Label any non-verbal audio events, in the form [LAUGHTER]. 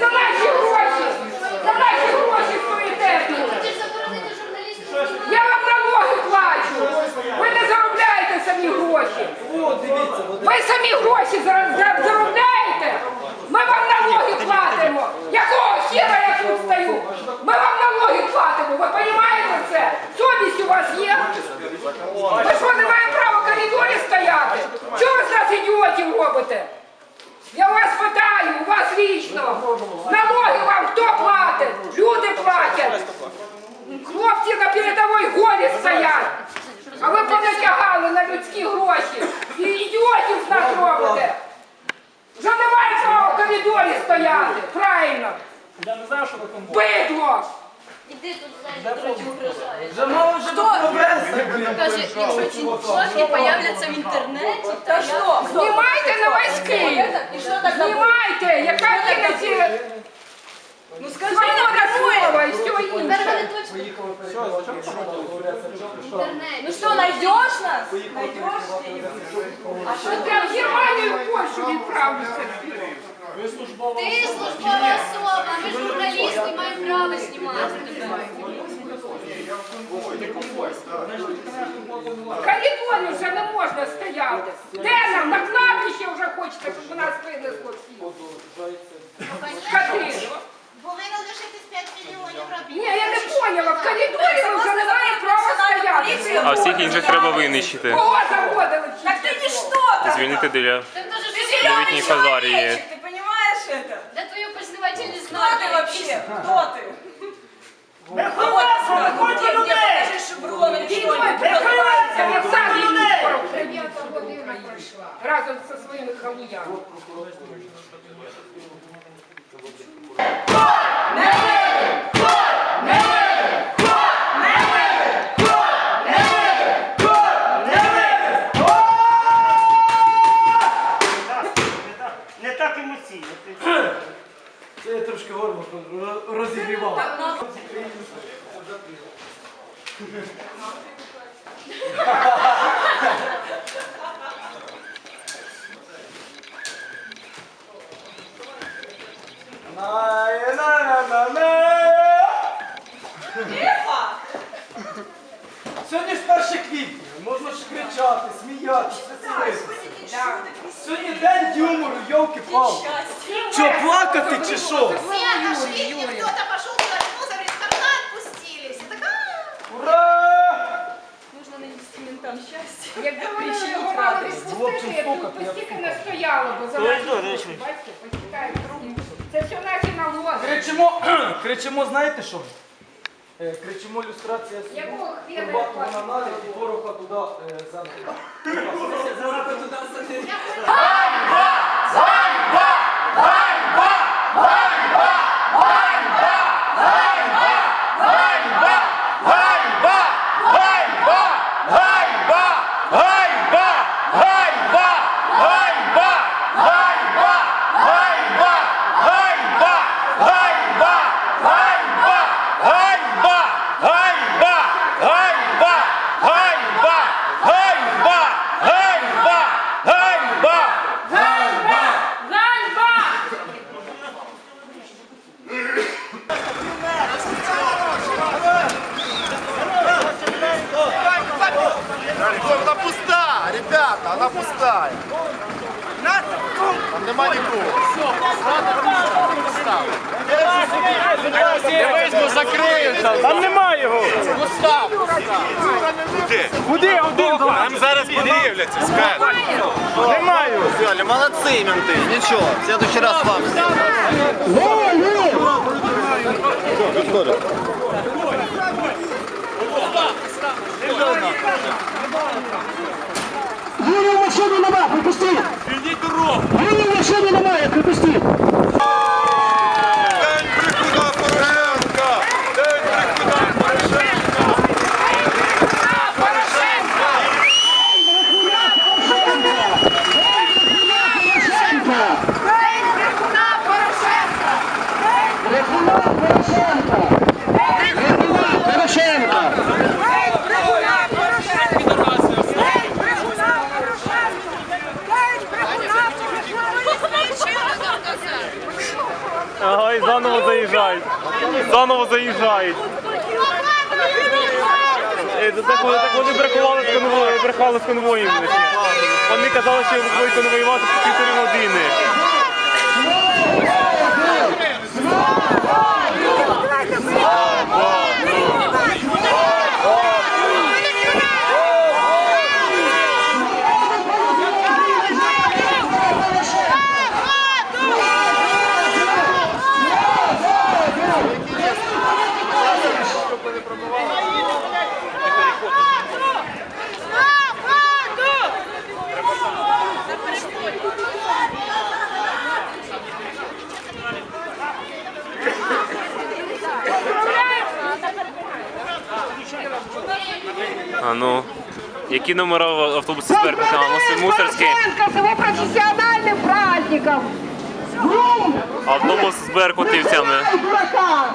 За наші гроші! За наші гроші в! Я вам налоги плачу! Ви не заробляєте самі гроші! Ви самі гроші заробляєте! Ми вам налоги платимо! Якого хіра я тут стою? Ми вам налоги платимо! Ви розумієте це? Совість у вас є? Ви що не стоять. А ви понатягали на людські гроші. І ідіотів з нас робите. Вже немає права в коридорі стояти. Правильно. Я не знаю, що ви там Бидло. Іди тут до речі, угрожаєш. Блін. Каже, якщо ці фотки появляться в інтернеті, то я... Знімайте на весь Київ. І що так Знімайте, яка. Ну скажи, вони точно. Ну що, знайдеш нас? Знайдеш? А що ти в Германію, в Польщу відправлюся? Ти службова особа, ми журналісти, маємо право знімати тебе. В коридорі вже не можна стояти. Де нам? На кладбище вже хочете, щоб нас винесло всі. поняла, в коридорі ми вже не маємо права стояти. А всіх інших треба винищити. Кого заводили? Так ты не что-то! Звільнити для Ти дуже Ты ж новітній Хазарії. Ты понимаешь это? де твої познавательні Кто знання? ты вообще? Кто ты? Верховенство, виходьте Где, где людей! покажи шеврон или Він что-нибудь? прихилився, як сам Єгоров. Дев'ята година пройшла. Разом зі своїми халуями. Так емоційно. [CLEARS THROAT] Це я трошки горло розігрівав. Сьогодні ж 1 квітня, можна ж кричати, сміятися, Сьогодні день юмору, йолки-палки. Счастье. Що, плакати чи що? Все нашли, где кто-то пошел куда-то, ну, говорит, пустились. Я такая, Ура! Нужно нанести ментам счастье. Якби вони Причиніть його мали радість. я тут постійки не стояла, бо за нас. Бачите, почекайте. Це все наші налоги. Кричимо, [CLEARS THROAT] кричимо, знаєте що? Е, Кричимо люстрація Якого хрена Турбату я на нарі і ворога туди е, [LAUGHS] Ганьба! Ганьба! Ребята, она пустая. Там нема нікого. Дивись, бо закриються. Там немає його! Куди? Куди один? Там зараз подивляться, скажуть. Немає його! Все, молодцы, менты. Ничего, в следующий раз вам сделаем. Гривень машини нема, припусти! Звільніть дорогу. Заново заїжджають. Ой, так вони, так вони з конвоєм, брехали з конвоєм. Вони казали, що будуть конвоювати півтори години. А ну, які номера автобусу з Беркута? Мусорський. С его профессиональным праздником! Бум! Автобус з беркутівцями. дурака!